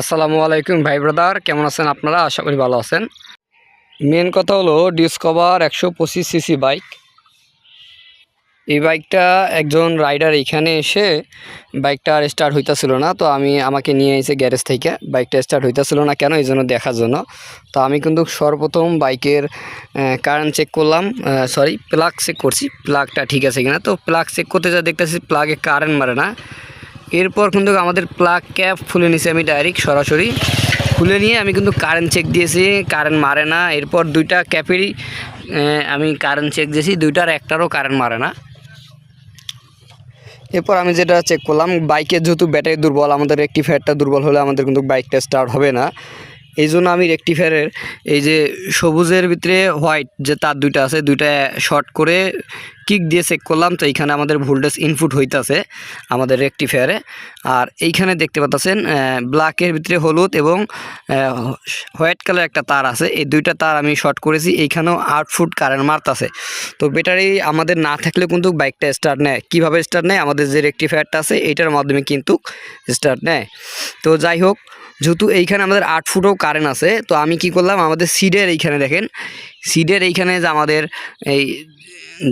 আসসালামু আলাইকুম ভাই ব্রাদার, কেমন আছেন আপনারা? আশা করি ভালো আছেন। মেন কথা হলো ডিসকভার একশো পঁচিশ সিসি বাইক। এই বাইকটা একজন রাইডার এখানে এসে বাইকটা আর স্টার্ট হইতেছিল না, তো আমি আমাকে নিয়ে এসে গ্যারেজ থেকে বাইকটা স্টার্ট হইতেছিল না কেন, এই জন্য দেখার জন্য। তো আমি কিন্তু সর্বপ্রথম বাইকের কারেন্ট চেক করলাম সরি প্লাগ চেক করছি প্লাগটা ঠিক আছে কিনা। তো প্লাগ চেক করতে যা দেখতেছি প্লাগে কারেন্ট মারে না। এরপর কিন্তু আমাদের প্লাগ ক্যাপ খুলে নিয়েছি আমি ডাইরেক্ট সরাসরি। খুলে নিয়ে আমি কিন্তু কারেন্ট চেক দিয়েছি কারেন্ট মারে না। এরপর দুইটা ক্যাপেরই আমি কারেন্ট চেক দিয়েছি, দুইটার একটারও কারেন্ট মারে না। এরপর আমি যেটা চেক করলাম বাইকের যেহেতু ব্যাটারি দুর্বল, আমাদের একটি ফ্যাটটা দুর্বল হলে আমাদের কিন্তু বাইকটা স্টার্ট হবে না। এই জন্য আমি রেক্টিফায়ারের এই যে সবুজের ভিতরে হোয়াইট যে তার দুইটা আছে, দুইটা শর্ট করে কিক দিয়ে চেক করলাম, তো এইখানে আমাদের ভোল্টেজ ইনপুট হইতাছে আমাদের রেক্টিফায়ারে। আর এইখানে দেখতে পাচ্ছেন ব্ল্যাকের ভিতরে হলুদ এবং হোয়াইট কালার একটা তার আছে। এই দুইটা তার আমি শর্ট করেছি, এইখানেও আউটফুট কারেন্ট মারতাছে। তো ব্যাটারি আমাদের না থাকলে কিন্তু বাইকটা স্টার্ট নেয়। কীভাবে স্টার্ট নেয়? আমাদের যে রেক্টিফায়ারটা আছে এইটার মাধ্যমে কিন্তু স্টার্ট নেয়। তো যাই হোক যেহেতু এইখানে আমাদের আট ফুটও কারেন্ট আছে, তো আমি কি করলাম, আমাদের সিডের এইখানে দেখেন সিডের এইখানে যে আমাদের এই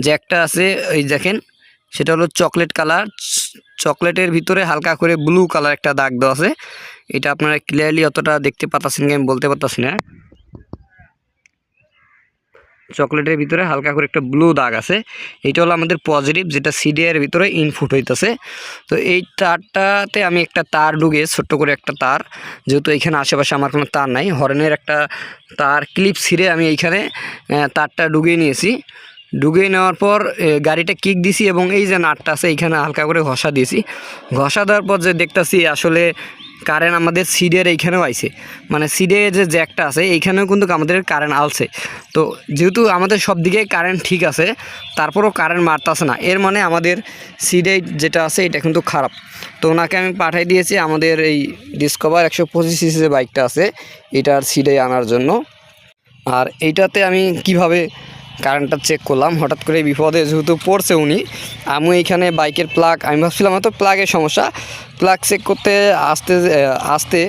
জ্যাকটা আছে, এই দেখেন, সেটা হলো চকলেট কালার চকলেটের ভিতরে হালকা করে ব্লু কালার একটা দাগ দেওয়া আছে, এটা আপনারা ক্লিয়ারলি অতটা দেখতে পাতাছেন কি আমি বলতে পারতাছি না। চকলেটের ভিতরে হালকা করে একটা ব্লু দাগ আছে। এইটা হলো আমাদের পজিটিভ যেটা সিডিআর ভিতরে ইনপুট হইতেছে। তো এই তারটাতে আমি একটা তার ঢুকে ছোট্ট করে একটা তার, যেহেতু এইখানে আশেপাশে আমার কোনো তার নাই, হরেনের একটা তার ক্লিপ ছিঁড়ে আমি এইখানে তারটা ঢুকিয়ে নিয়েছি। ঢুকিয়ে নেওয়ার পর গাড়িটা কিক দিছি এবং এই যে নাটটা আছে, এইখানে হালকা করে ঘষা দিয়েছি। ঘষা দেওয়ার পর যে দেখতাছি আসলে কারেন্ট আমাদের সিডের এইখানেও আইছে। মানে সিডে যে জ্যাকটা আছে, এইখানেও কিন্তু আমাদের কারেন্ট আলছে। তো যেহেতু আমাদের সব দিকে কারেন্ট ঠিক আছে, তারপরও কারেন্ট মারতাছে না। এর মানে আমাদের সিডে যেটা আছে, এটা কিন্তু খারাপ। তো ওনাকে আমি পাঠিয়ে দিয়েছি, আমাদের এই ডিসকভার একশো পঁচিশ সিসি যে বাইকটা আছে, এটার সিডে আনার জন্য। আর এইটাতে আমি কীভাবে কারেন্টটা চেক করলাম, হঠাৎ করে বিপদে যেহেতু পড়ছে উনি, আমি এইখানে বাইকের প্লাগ আমি ভাবছিলাম হয়তো প্লাগের সমস্যা। প্লাগ চেক করতে আসতে আসতে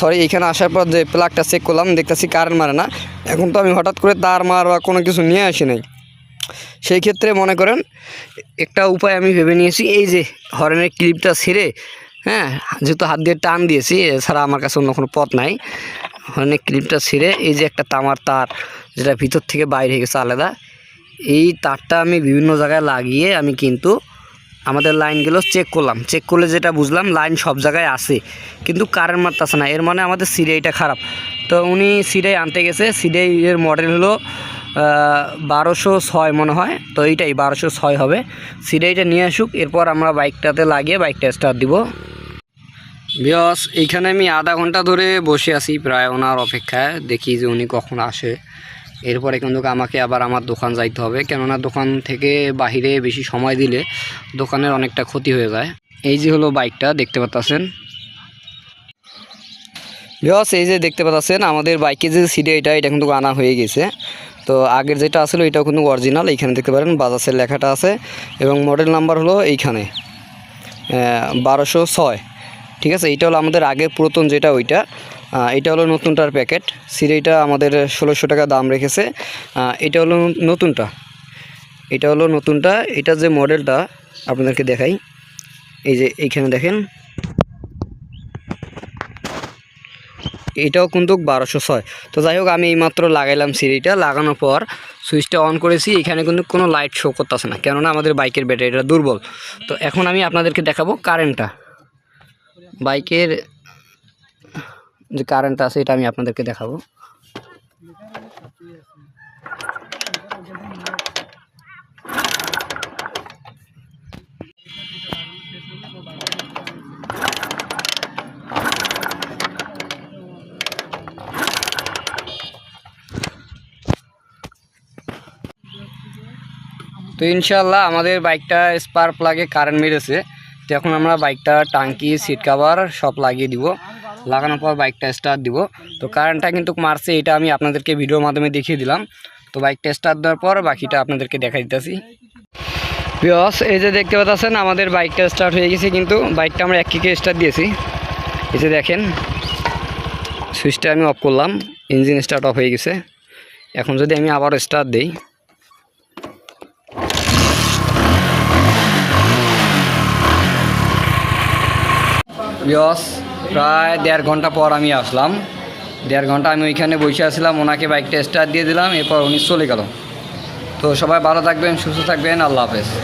সরি এখানে আসার পর যে প্লাগটা চেক করলাম, দেখতেছি কারেন্ট মারে না। এখন তো আমি হঠাৎ করে তার মার বা কোনো কিছু নিয়ে আসি নাই। সেই ক্ষেত্রে মনে করেন, একটা উপায় আমি ভেবে নিয়েছি, এই যে হরেনের ক্লিপটা ছেড়ে হ্যাঁ যেহেতু হাত দিয়ে টান দিয়েছি, এছাড়া আমার কাছে অন্য কোনো পথ নাই। হরেনের ক্লিপটা ছেড়ে এই যে একটা তামার তার যেটা ভিতর থেকে বাইরে হয়ে গেছে আলাদা। এই তারটা আমি বিভিন্ন জায়গায় লাগিয়ে আমি কিন্তু আমাদের লাইনগুলো চেক করলাম। চেক করলে যেটা বুঝলাম, লাইন সব জায়গায় আছে, কিন্তু কারেন্ট মারতেছে না। এর মানে আমাদের সিরিয়াইটা খারাপ। তো উনি সিরিয়াই আনতে গেছে। সিরিয়াই এর মডেল হলো বারোশো ছয় মনে হয়। তো এইটাই, বারোশো ছয় হবে। সিরিয়াইটা নিয়ে আসুক, এরপর আমরা বাইকটাতে লাগিয়ে বাইকটা স্টার্ট দিব। বিয়স এইখানে আমি আধা ঘণ্টা ধরে বসে আছি, প্রায় ওনার অপেক্ষায়। দেখি যে উনি কখন আসে। এরপরে কিন্তু আমাকে আবার আমার দোকান যাইতে হবে। কেননা দোকান থেকে বাহিরে বেশি সময় দিলে দোকানের অনেকটা ক্ষতি হয়ে যায়। এই যে হলো বাইকটা, দেখতে পাচ্ছেন বিয়স এই যে দেখতে পাচ্ছেন আমাদের বাইকের যে সিডি এটা এটা কিন্তু আনা হয়ে গেছে। তো আগের যেটা আসলে এটাও কিন্তু অরিজিনাল এইখানে দেখতে পারেন, বাজাজের লেখাটা আছে এবং মডেল নাম্বার হলো এইখানে বারোশো ছয়। ঠিক আছে এটা হলো আমাদের আগের পুরাতন যেটা, ওইটা। এটা হলো নতুনটার প্যাকেট। সিরেইটা আমাদের ষোলোশো টাকা দাম রেখেছে। এটা হলো নতুনটা। এটা হলো নতুনটা। এটা যে মডেলটা, আপনাদেরকে দেখাই। এই যে এইখানে দেখেন। এটাও কিন্তু বারোশো ছয়। তো যাই হোক, আমি এইমাত্র লাগাইলাম সিঁড়িটা। লাগানোর পর সুইচটা অন করেছি। এখানে কিন্তু কোনো লাইট শো করতেছে না। কেননা আমাদের বাইকের ব্যাটারিটা দুর্বল। তো এখন আমি আপনাদেরকে দেখাবো কারেন্টটা। বাইকের যে কারেন্ট আছে, এটা আমি আপনাদেরকে দেখাবো। তো ইনশাল্লাহ আমাদের বাইকটা স্পার প্লাগে কারেন্ট মেরেছে। তো এখন আমরা বাইকটা টাঙ্কি সিট কাভার সব লাগিয়ে দিব। লাগানোর পর বাইকটা স্টার্ট দিব। তো কারেন্টটা কিন্তু মারছে, এটা আমি আপনাদেরকে ভিডিওর মাধ্যমে দেখিয়ে দিলাম। তো বাইকটা স্টার্ট দেওয়ার পর বাকিটা আপনাদেরকে দেখা দিতেছি। বিয়স এই যে দেখতে পাচ্ছেন, আমাদের বাইকটা স্টার্ট হয়ে গেছে, কিন্তু বাইকটা আমরা এক কিকে স্টার্ট দিয়েছি। এই যে দেখেন সুইচটা আমি অফ করলাম ইঞ্জিন স্টার্ট অফ হয়ে গেছে। এখন যদি আমি আবার স্টার্ট দিই বিয়স প্রায় দেড় ঘণ্টা পর আমি আসলাম। দেড় ঘণ্টা আমি ওইখানে বসে আসলাম ওনাকে বাইকটা স্টার্ট দিয়ে দিলাম, এরপর উনি চলে গেল। তো সবাই ভালো থাকবেন, সুস্থ থাকবেন, আল্লাহ হাফেজ।